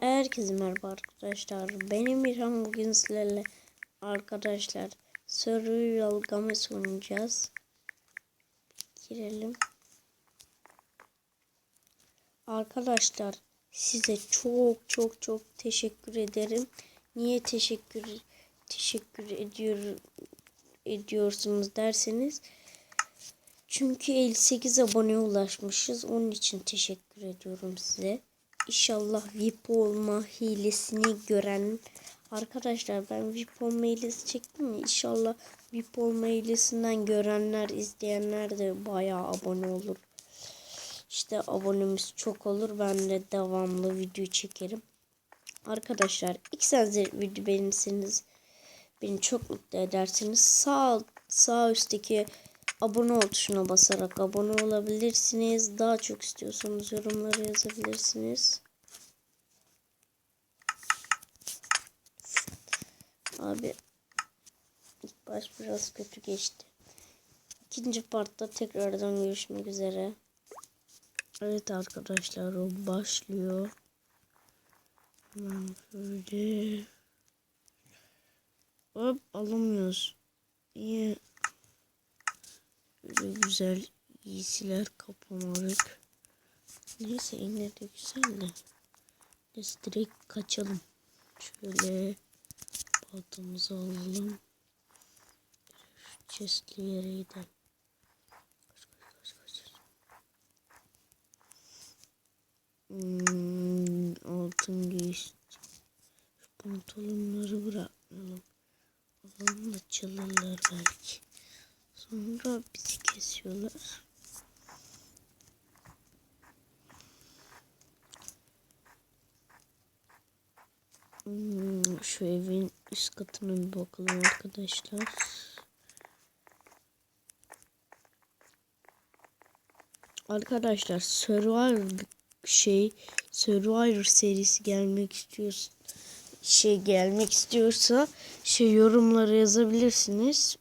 Herkese merhaba arkadaşlar. Benim İrhan bugün sizlerle arkadaşlar Survival Games oynayacağız. Girelim. Arkadaşlar size çok çok çok teşekkür ederim. Niye teşekkür teşekkür ediyor ediyorsunuz derseniz çünkü 58 aboneye ulaşmışız. Onun için teşekkür ediyorum size. İnşallah VIP olma hilesini gören arkadaşlar ben VIP olma hilesi çektim ya İnşallah VIP olma hilesinden görenler izleyenler de bayağı abone olur. İşte abonemiz çok olur. Ben de devamlı video çekerim. Arkadaşlar ilk sen de video beğenirseniz beni çok mutlu edersiniz. Sağ sağ üstteki abone ol tuşuna basarak abone olabilirsiniz. Daha çok istiyorsanız yorumlara yazabilirsiniz. Abi ilk baş biraz kötü geçti. İkinci partta tekrardan görüşmek üzere. Evet arkadaşlar o başlıyor. Hemen böyle. Hop alamıyoruz. Niye? Böyle güzel giysiler kaplamalık. Neyse yine de güzel de. Biz direkt kaçalım. Şöyle baltamızı alalım. Şu chestli yere gidelim. Hmm, altın giysi. Şu pantolonları bırakmayalım. Alalım çalırlar belki. Sonra bizi kesiyorlar. Hmm, şu evin üst katına bir bakalım arkadaşlar. Arkadaşlar Survivor şey Survivor serisi gelmek istiyorsun şey gelmek istiyorsa şey yorumlara yazabilirsiniz.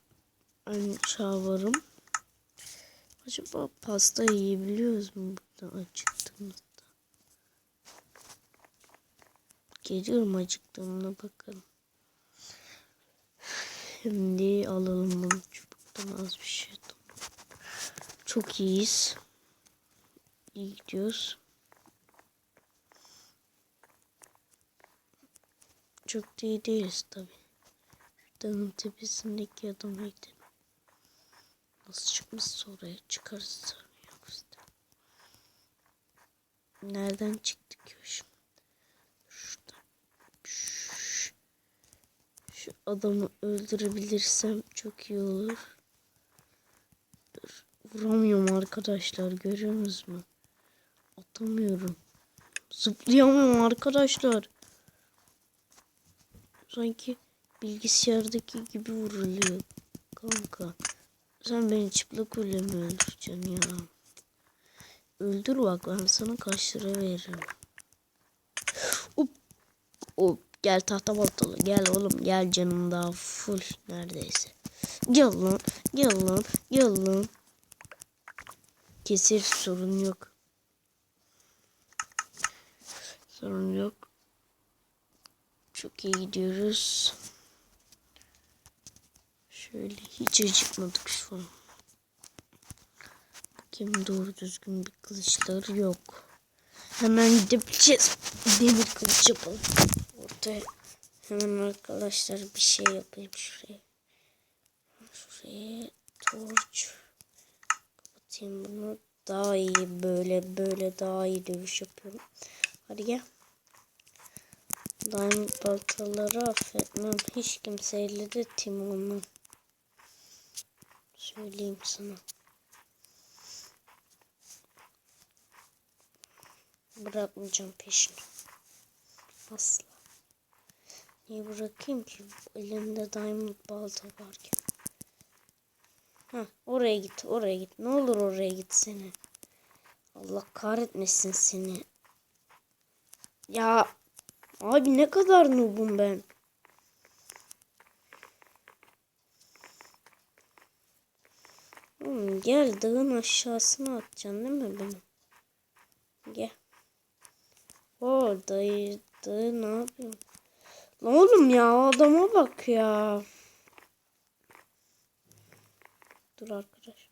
Ben çağırırım. Acaba pasta yiyebiliyoruz mu burada acıktığımızda? Geliyorum acıktığımda bakalım. Şimdi alalım bunu çubuktan az bir şey. Çok iyiyiz. İyi gidiyoruz. Çok da iyi değiliz tabi. Dağın tepesindeki adama. Nasıl çıkmışsa oraya çıkarız sorun yok işte. Nereden çıktık ya şimdi? Şuradan. Şu adamı öldürebilirsem çok iyi olur. Dur. Vuramıyorum arkadaşlar görüyorsunuz mu? Atamıyorum. Zıplayamıyorum arkadaşlar. Sanki bilgisayardaki gibi vuruluyor. Kanka. Sen beni çıplak mi öldüreceksin ya? Öldür bak ben sana kaç lira veririm. Up. Up. Gel tahta baltalı. Gel oğlum gel canım daha full neredeyse. Gel lan. Gel lan. Gel lan. Kesir sorun yok. Sorun yok. Çok iyi gidiyoruz. Şöyle hiç acıkmadık şu an. Bakayım doğru düzgün bir kılıçlar yok. Hemen gidebileceğiz. Demir kılıç yapalım. Ortaya hemen arkadaşlar bir şey yapayım şuraya. Şuraya torç. Kapatayım bunu. Daha iyi böyle böyle daha iyi dövüş yapıyorum. Hadi gel. Diamond baltaları affetmem. Hiç kimseyle de tim olmam. Söyleyeyim sana. Bırakmayacağım peşini. Asla. Niye bırakayım ki? Elimde diamond balta varken. Ha, oraya git, oraya git. Ne olur oraya git seni. Allah kahretmesin seni. Ya Abi ne kadar noobum ben. Hmm, gel dağın aşağısına atacaksın değil mi beni? Gel. O dayı çıktı. Ne yapıyorsun? Lan oğlum ya adama bak ya. Dur arkadaş.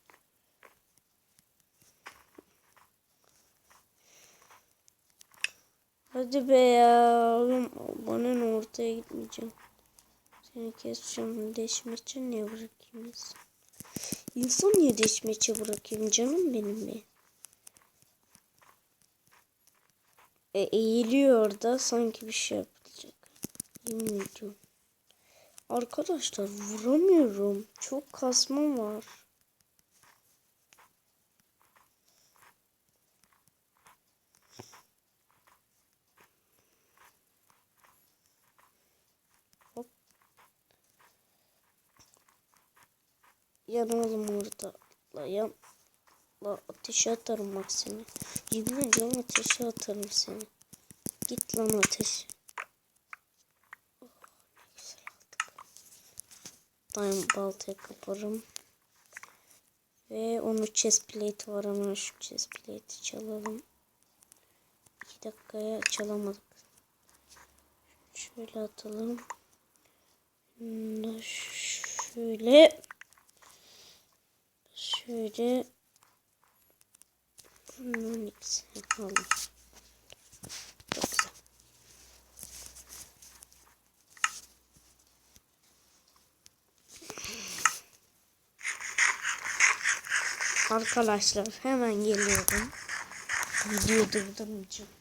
Hadi be ya. Oğlum ne ortaya gitmeyeceğim. Seni keseceğim. Deşmeçe niye bırakayım insan? İnsan niye deşmeçe bırakayım canım benim be. E, eğiliyor da sanki bir şey yapacak. Yemin ediyorum. Arkadaşlar vuramıyorum. Çok kasma var. Yan oğlum orada. La yan. La ateşe atarım bak seni. Yemin ediyorum ateşe atarım seni. Git lan ateş. Oh, ne güzel aldık. Daim baltaya kaparım. Ve onun chest plate var ama şu chest plate'i çalalım. 2 dakikaya çalamadık. Şöyle atalım. Şöyle şöyle bunun ikisi yapalım. Arkadaşlar hemen geliyorum. Video durdurmayacağım.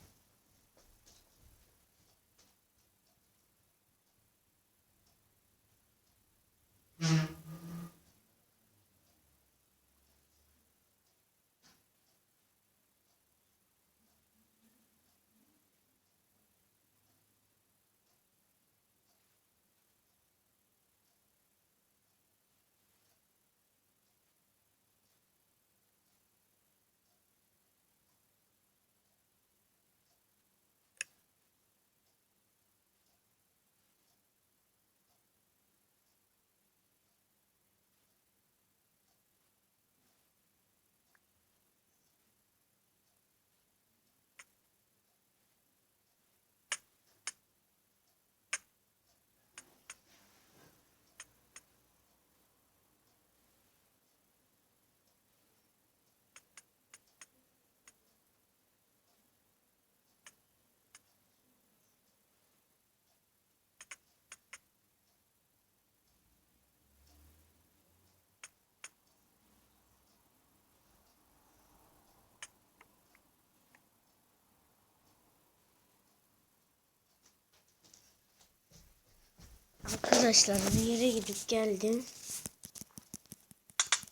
Arkadaşlar bir yere gidip geldim.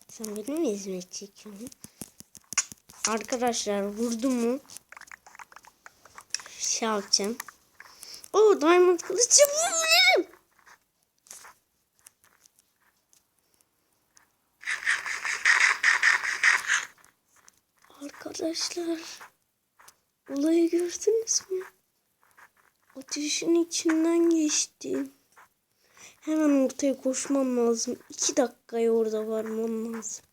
Sen benim mi hizmet çekiyorsun? Arkadaşlar vurdu mu? Şey yapacağım. Oo diamond kılıç yapabilirim. Arkadaşlar olayı gördünüz mü? Ateşin içinden geçtim. Hemen ortaya koşmam lazım. İki dakikaya orada varmam lazım.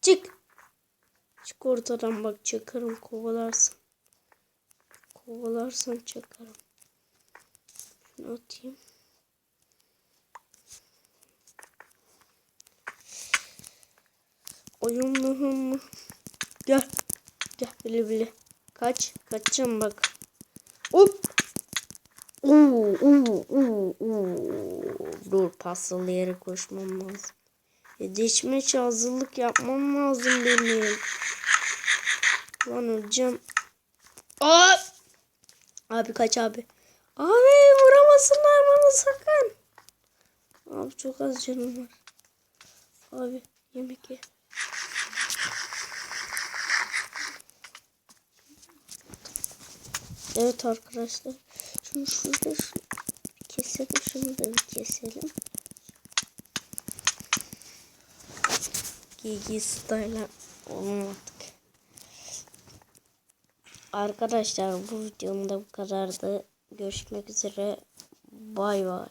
Çık. Çık ortadan bak çakarım kovalarsın. Kovalarsan çakarım. Şunu atayım. Oyunluğum mu? Gel. Gel bile bile. Kaç. Kaçacağım bak. Hop. Oo, oo, oo, oo. Dur paslı yere koşmam lazım. E, deşmeç hazırlık yapmam lazım benim. Lan öleceğim. Aa! Abi kaç abi. Abi vuramasınlar bana sakın. Abi çok az canım var. Abi yemek ye. Evet arkadaşlar. Şunu şurada şunu keselim. Şunu da bir keselim. Gigi style olmadık. Arkadaşlar bu videomda bu kadardı. Görüşmek üzere. Bay bay.